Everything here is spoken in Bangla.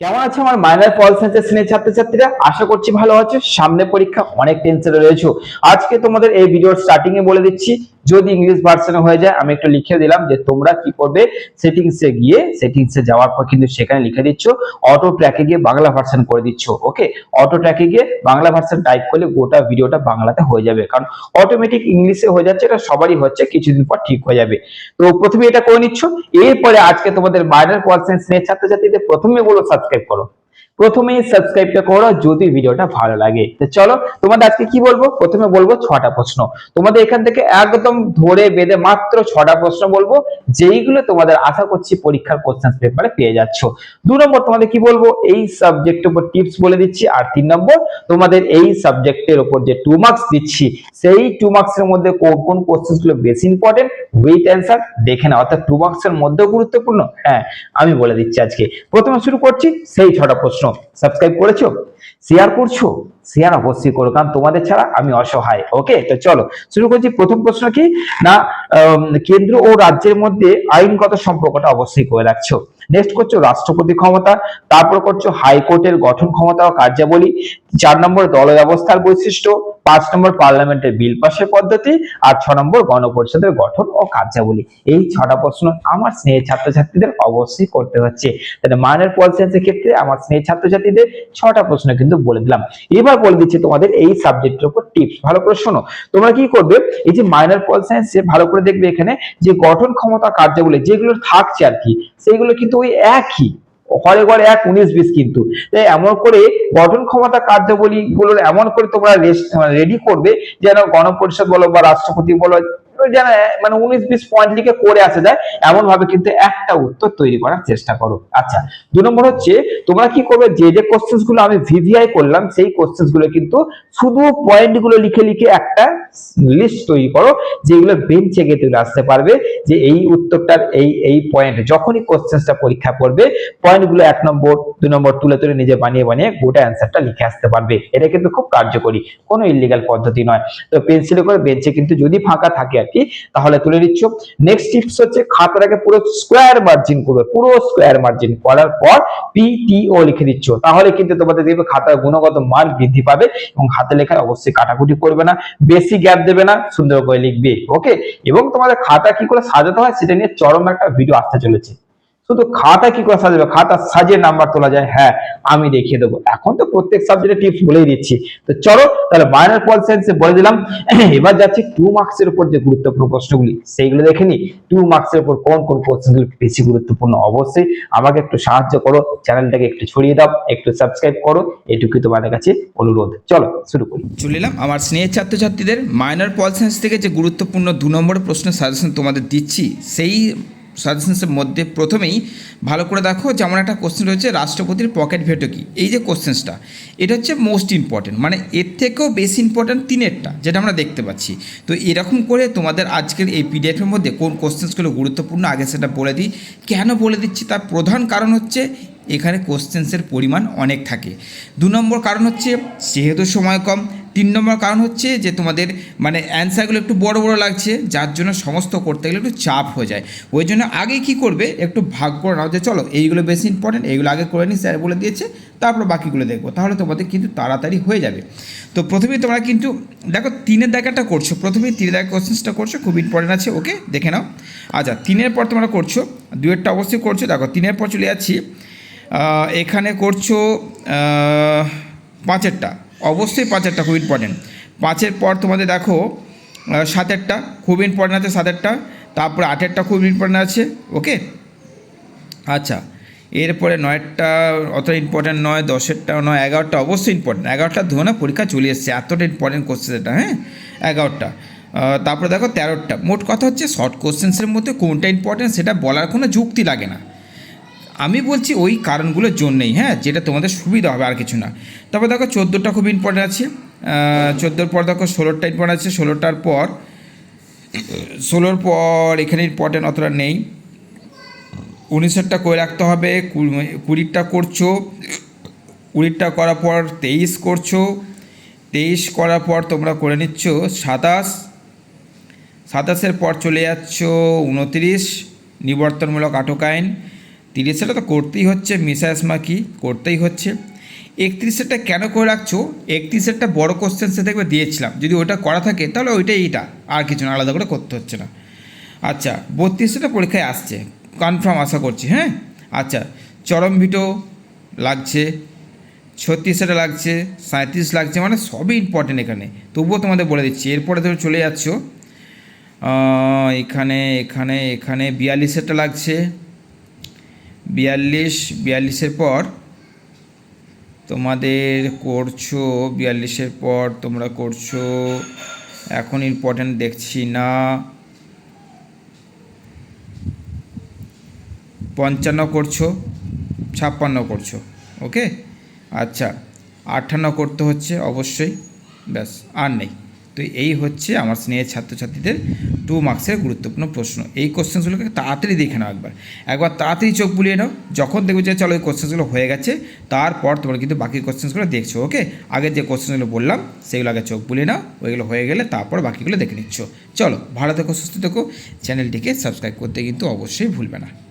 কেমন আছে আমার মাইনার পল সায়েন্সের শ্রেণির ছাত্রছাত্রীরা? আশা করছি ভালো আছো। সামনে পরীক্ষা অনেক টেনশনে রয়েছে। আজকে তোমাদের এই ভিডিওর স্টার্টিং এ বলে দিচ্ছি, যদি ইংলিশ ভার্সনে হয়ে যায়, আমি একটু লিখে দিলাম যে তোমরা কি করবে? সেটিংসে গিয়ে সেটিংসে যাওয়ার পর কিন্তু সেখানে লিখে দিচ্ছ অটো ট্র্যাকে গিয়ে বাংলা ভার্সন করে দিচ্ছ ওকে অটো ট্র্যাকে গিয়ে বাংলা ভার্সন টাইপ করলে গোটা ভিডিওটা বাংলাতে হয়ে যাবে। কারণ অটোমেটিক ইংলিশে হয়ে যাচ্ছে, এটা সবারই হচ্ছে, কিছুদিন পর ঠিক হয়ে যাবে। তো প্রথমে এটা করে নিচ্ছ। এরপরে আজকে তোমাদের মাইনার পল সায়েন্স নিয়ে ছাত্রছাত্রীদের প্রথমে বলো সাবস্ক্রাইব করো প্রথমেই সাবস্ক্রাইবটা করো, যদি ভিডিওটা ভালো লাগে। তো চলো, তোমাদের আজকে কি বলব? প্রথমে বলব ছটা প্রশ্ন। তোমাদের এখান থেকে একদম ধরে বেঁধে মাত্র ছটা প্রশ্ন বলব, যেইগুলো তোমাদের আশা করছি পরীক্ষার কোশ্চেন পেপারে পেয়ে যাচ্ছ। দু নম্বর তোমাদের কি বলব? এই সাবজেক্টের উপর টিপস বলে দিচ্ছি। আর তিন নম্বর, তোমাদের এই সাবজেক্টের উপর যে টু মার্কস দিচ্ছি, সেই টু মার্কস এর মধ্যে কোন কোন কোশ্চেনগুলো বেশি ইম্পর্টেন্ট উইথ অ্যান্সার দেখে নাও। অর্থাৎ টু মার্কস এর মধ্যেও গুরুত্বপূর্ণ? হ্যাঁ আমি বলে দিচ্ছি আজকে। প্রথমে শুরু করছি, সেই ছটা প্রশ্ন। সাবস্ক্রাইব করেছ? শেয়ার করছ? শেয়ার অবশ্যই করো, কারণ তোমাদের ছাড়া আমি অসহায় ওকে তো চলো, শুরু করছি। প্রথম প্রশ্ন কি? না কেন্দ্র ও রাজ্যের মধ্যে আইনগত সম্পর্কটা অবশ্যই করে রাখছো। নেক্সট করছ রাষ্ট্রপতি ক্ষমতা, তারপর করছ হাইকোর্টের গঠন ক্ষমতা ও কার্যাবলী, চার নম্বর দল ব্যবস্থার বৈশিষ্ট্য পাঁচ নম্বর পার্লামেন্টের বিল পাশের পদ্ধতি আর ছ নম্বর গণপরিষদের গঠন ও কার্যাবলী। এই ছটা প্রশ্ন আমার স্নেহের ছাত্রছাত্রীদের অবশ্যই করতে হচ্ছে। তাহলে মাইনর পল সায়েন্সের ক্ষেত্রে আমার স্নেহের ছাত্রছাত্রীদের ছটা প্রশ্ন কিন্তু বলে দিলাম। এবার বলে দিচ্ছি তোমাদের এই সাবজেক্টের উপর টিপস ভালো করে শোনো, তোমরা কি করবে? এই যে মাইনর পল সায়েন্সে ভালো করে দেখবে এখানে যে গঠন ক্ষমতা কার্যাবলী যেগুলো থাকছে আর কি, সেইগুলো কিন্তু ওই একই। ঘরে ঘরে এক উনিশ বিশ কিন্তু। এমন করে গঠন ক্ষমতা কার্যাবলী গুলো এমন করে তোমরা রেডি করবে যেন গণপরিষদ বলো বা রাষ্ট্রপতি বলো, যেন মানে উনিশ বিশ পয়েন্ট লিখে করে আসা যায় এমন ভাবে কিন্তু একটা উত্তর তৈরি করার চেষ্টা করো। আচ্ছা দু নম্বর হচ্ছে, তোমরা কি করবে? যে যে কোশ্চেন্সগুলো আমি ভিভিআই করলাম, সেই কোশ্চেন্সগুলো কিন্তু শুধু পয়েন্টগুলো লিখে লিখে একটা লিস্ট তৈরি করো যেগুলো বেঞ্চে গিয়ে তুলে আসতে পারবে, যে এই উত্তরটার এই এই পয়েন্ট যখনই কোশ্চেন্সটা পরীক্ষা করবে পয়েন্টগুলো এক নম্বর, দুই নম্বর তুলে তুলে নিজে বানিয়ে বানিয়ে গোটা অ্যান্সারটা লিখে আসতে পারবে। এটা কিন্তু খুব কার্যকরী, কোনো ইলিগাল পদ্ধতি নয়। তো পেন্সিলে করে বেঞ্চে কিন্তু যদি ফাঁকা থাকে আর কি, তাহলে তুলে নিচ্ছ। নেক্সট টিপস হচ্ছে খাতাটাকে পুরো স্কোয়ার মার্জিন করবে, পুরো স্কোয়ার মার্জিন করার পর পিটিও লিখে দিচ্ছ। তাহলে কিন্তু তোমাদের দেখবে খাতার গুণগত মান বৃদ্ধি পাবে এবং হাতে লেখায় অবশ্যই কাটাকুটি করবে না। বেশি গ্যাপ দেবে না, সুন্দর করে লিখবে ওকে এবং তোমাদের খাতা কি করে সাজাতে হয় সেটা নিয়ে চরম একটা ভিডিও আসতে চলেছে। শুধু খাতা কি করে সাজাবে? খাতা সাজিয়ে নাম্বার তোলা যায়। হ্যাঁ আমি দেখিয়ে দেবো। এখন তো প্রত্যেক সাবজেক্টে টিপস বলেই দিচ্ছি। তো চলো, তাহলে মাইনর পল সায়েন্সে বলে দিলাম। এবার যাচ্ছি টু মার্কস এর উপর যে গুরুত্বপূর্ণ প্রশ্নগুলি, সেইগুলো দেখে নি। টু মার্কস এর উপর কোন কোন প্রশ্নগুলি বেশি গুরুত্বপূর্ণ? অবশ্যই আমাকে একটু সাহায্য করো। চ্যানেলটাকে একটু ছড়িয়ে দাও, একটু সাবস্ক্রাইব করো। এটুকুই তোমাদের কাছে অনুরোধ। চলো, শুরু করি। চলে এলাম। আমার স্নেহের ছাত্রছাত্রীদের মাইনর পল সায়েন্স থেকে যে গুরুত্বপূর্ণ দু নম্বর প্রশ্নের সাজেশন তোমাদের দিচ্ছি, সেই সাজেশনসের মধ্যে প্রথমেই ভালো করে দেখো যেমন একটা কোশ্চেন রয়েছে, রাষ্ট্রপতির পকেট ভেটো কি? এই যে কোশ্চেন্সটা এটা হচ্ছে মোস্ট ইম্পর্টেন্ট মানে এর থেকেও বেশি ইম্পর্টেন্ট তিনেরটা, যেটা আমরা দেখতে পাচ্ছি। তো এরকম করে তোমাদের আজকের এই পিডিএফের মধ্যে কোন কোশ্চেন্সগুলো গুরুত্বপূর্ণ, আগে সেটা বলে দিই। কেন বলে দিচ্ছি? তার প্রধান কারণ হচ্ছে এখানে কোশ্চেন্সের পরিমাণ অনেক থাকে। দু নম্বর কারণ হচ্ছে, যেহেতু সময় কম তিন নম্বর কারণ হচ্ছে যে তোমাদের মানে অ্যান্সারগুলো একটু বড় বড় লাগছে, যার জন্য সমস্ত করতে গেলে একটু চাপ হয়ে যায়। ওই জন্য আগে কি করবে, একটু ভাগ করে নাও যে চলো, এইগুলো বেশি ইম্পর্টেন্ট এইগুলো আগে করে নিই স্যার বলে দিয়েছে, তারপর বাকিগুলো দেখব। তাহলে তোমাদের কিন্তু তাড়াতাড়ি হয়ে যাবে। তো প্রথমেই তোমরা কিন্তু, দেখো তিনের দেখাটা করছ, প্রথমেই তিনের দেখা কোশ্চেন্সটা করছ, খুব ইম্পর্টেন্ট আছে, ওকে, দেখে নাও। আচ্ছা তিনের পর তোমরা করছ দুয়েরটা অবশ্যই করছ, দেখো, তিনের পর চলে যাচ্ছি এখানে করছ পাঁচেরটা। অবশ্যই পাঁচেরটা খুব ইম্পর্টেন্ট পাঁচের পর তোমাদের দেখো সাতেরটা খুব ইম্পর্টেন্ট আছে সাতেরটা তারপরে আটেরটা খুব ইম্পর্টেন্ট আছে ওকে আচ্ছা এরপরে নয়েরটা অত ইম্পর্টেন্ট নয় দশেরটা নয়, এগারোটা অবশ্যই ইম্পর্টেন্ট এগারোটা ধোনা পরীক্ষা চলে এসছে, এতটা ইম্পর্টেন্ট কোশ্চেন এটা হ্যাঁ? এগারোটা। তারপরে দেখো তেরোটা। মোট কথা হচ্ছে শর্ট কোশ্চেন্সের মধ্যে কোনটা ইম্পর্টেন্ট সেটা বলার কোনো যুক্তি লাগে না। আমি বলছি ওই কারণগুলোর জন্যেই হ্যাঁ যেটা তোমাদের সুবিধা হবে, আর কিছু না। তারপর দেখো, চোদ্দোটা খুব ইম্পর্টেন্ট আছে। চোদ্দোর পর দেখো ষোলোটা ইম্পর্টেন্ট আছে। ষোলোটার পর, ষোলোর পর এখানে ইম্পর্টেন্ট অতটা নেই। উনিশেরটা করে রাখতে হবে, কুড়ি- কুড়িটা করছ কুড়িটা করার পর তেইশ করছ। তেইশ করার পর তোমরা করে নিচ্ছ সাতাশ। সাতাশের পর চলে যাচ্ছ উনত্রিশ। নিবর্তনমূলক আটক আইন তিরিশেটা তো করতেই হচ্ছে মিসাসমা কি করতেই হচ্ছে। একত্রিশেরটা কেন করে রাখছো? একত্রিশেরটা বড় কোশ্চেন সে দেখবে দিয়েছিলাম। যদি ওটা করা থাকে, তাহলে ওইটাই এইটা। আর কিছু না, আলাদা করে করতে হচ্ছে না। আচ্ছা বত্রিশটা পরীক্ষায় আসছে। কনফার্ম আশা করছি হ্যাঁ? আচ্ছা চরম ভিটো লাগছে ছত্রিশটা লাগছে সাঁত্রিশ লাগছে মানে সবই ইম্পর্টেন্ট এখানে। তবুও তোমাদের বলে দিচ্ছি, এরপরে ধরো চলে যাচ্ছ। এখানে এখানে এখানে বিয়াল্লিশেরটা লাগছে। বিয়াল্লিশ, বিয়াল্লিশের পর তোমাদের করছ, বিয়াল্লিশের পর তোমরা করছ, এখন ইম্পর্টেন্ট দেখছি না। পঞ্চান্ন করছ, ছাপ্পান্ন করছ ওকে আচ্ছা আটান্ন করতে হচ্ছে অবশ্যই, ব্যাস, আর নেই। তো এই হচ্ছে আমার স্নেহের ছাত্রছাত্রীদের টু মার্কসের গুরুত্বপূর্ণ প্রশ্ন। এই কোশ্চেন্সগুলোকে তাড়াতাড়ি দেখে নাও একবার। একবার তাড়াতাড়ি চোখ বুলিয়ে নাও। যখন দেখবে যে চলো এই কোশ্চেন্সগুলো হয়ে গেছে, তারপর তোমরা কিন্তু বাকি কোশ্চেন্সগুলো দেখছ ওকে আগে যে কোশ্চেনগুলো বললাম, সেগুলো আগে চোখ বুলিয়ে নাও। ওইগুলো হয়ে গেলে তারপর বাকিগুলো দেখে নিচ্ছ। চলো ভালো থেকো, সুস্থ থেকো। চ্যানেলটিকে সাবস্ক্রাইব করতে কিন্তু অবশ্যই ভুলবে না।